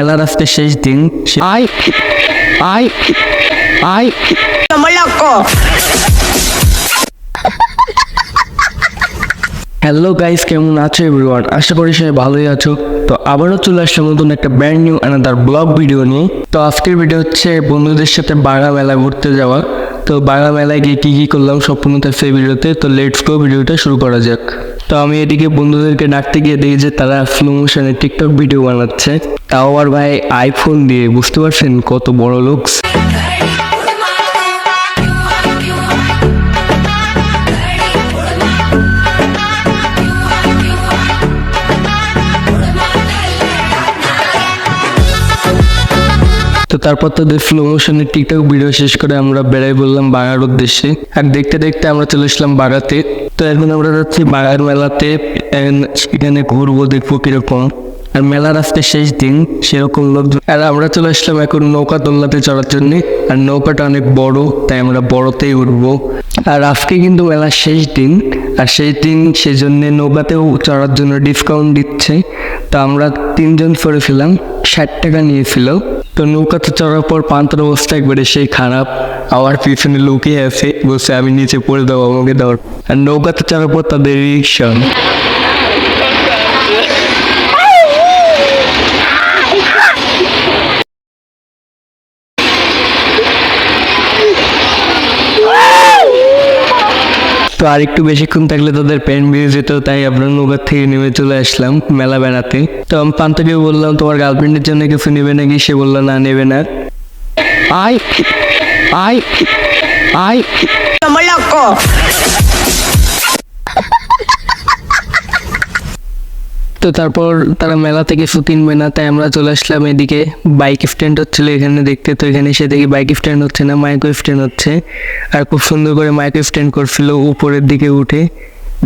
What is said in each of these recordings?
মেলার আজকে শেষ দিন আই আই আই. হ্যালো গাইস কেমন আছো এভরিওয়ান আশা করি সবাই ভালোই আছো। তো আবারও চলে আসলাম নতুন একটা brand new another vlog video নিয়ে। তো আজকের ভিডিও হচ্ছে বন্ধুদের সাথে বাগা মেলা ঘুরতে যাওয়া। তো বাগা মেলায় গিয়ে কী কী করলাম সম্পূর্ণ থাকছে ভিডিওতে তো। লেটস গো ভিডিওটা শুরু করা যাক। তো আমি এদিকে বন্ধুদেরকে ডাকতে গিয়ে দেখি যে তারা স্লো মোশনে টিকটক ভিডিও বানাচ্ছে। তাও আবার ভাই আইফোন দিয়ে, বুঝতে পারছেন? কত বড় লুকস তো তারপর তাদের স্লো মোশনের টিকটক ভিডিও শেষ করে আমরা বেড়াই বললাম বাগার উদ্দেশ্যে। আর দেখতে দেখতে আমরা চলে এসলাম বাগাতে। তো এখন আমরা যাচ্ছি বাগার মেলাতে এখানে ঘুরবো, দেখব কীরকম। আর মেলার আজকে শেষ দিন, সেরকম লোক আর আমরা চলে আসলাম এখন নৌকা দোলনাতে চড়ার জন্য। আর নৌকাটা অনেক বড়, তাই আমরা বড়তেই উঠবো। আর আজকে কিন্তু মেলার শেষ দিন, আর সেই দিন সেই জন্য নৌকাতেও চড়ার জন্য ডিসকাউন্ট দিচ্ছে। তো আমরা তিনজন করেছিলাম ষাট টাকা নিয়েছিল। তো নৌকাতে চড়ার পর পান্তার অবস্থা একবারে সেই খারাপ। আমার পিছনে লুকিয়ে আছে বসে আমি নিচে পড়ে দেবো আমাকে দেওয়ার আর নৌকাতে চড়ার পর তাদের রিক্সন তো আর একটু বেশিক্ষণ থাকলে তাদের পেন বেরিয়ে যেত, তাই আপনার নৌকার থেকে নেমে চলে আসলাম মেলা বেড়াতে। তো আমি পান্তাকে বললাম, তোমার গার্লফ্রেন্ডের জন্য কিছু নেবে নাকি? সে বলল, না, নেবে না। আই আই আই। তো তারপর তারা মেলা থেকে কিনবে না, তাই আমরা চলে আসলাম এদিকে। বাইক স্ট্যান্ড হচ্ছিল এখানে দেখতে, তো এখানে এসে দেখি বাইক স্ট্যান্ড হচ্ছে না মাইক্রো স্ট্যান্ড হচ্ছে। আর খুব সুন্দর করে মাইক্রো স্ট্যান্ড করছিল উপরের দিকে উঠে।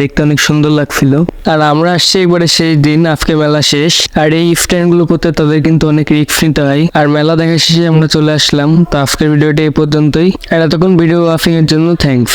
দেখতে অনেক সুন্দর লাগছিল। আর আমরা আসছি একবারে শেষ দিন, আজকে মেলা শেষ। আর এই স্ট্যান্ডগুলো করতে তাদের কিন্তু অনেক রিস্ক নিতে হয়। আর মেলা দেখা শেষে আমরা চলে আসলাম। তো আজকের ভিডিওটা এই পর্যন্তই। আর এতক্ষণ ভিডিও ওয়াচিং এর জন্য থ্যাঙ্কস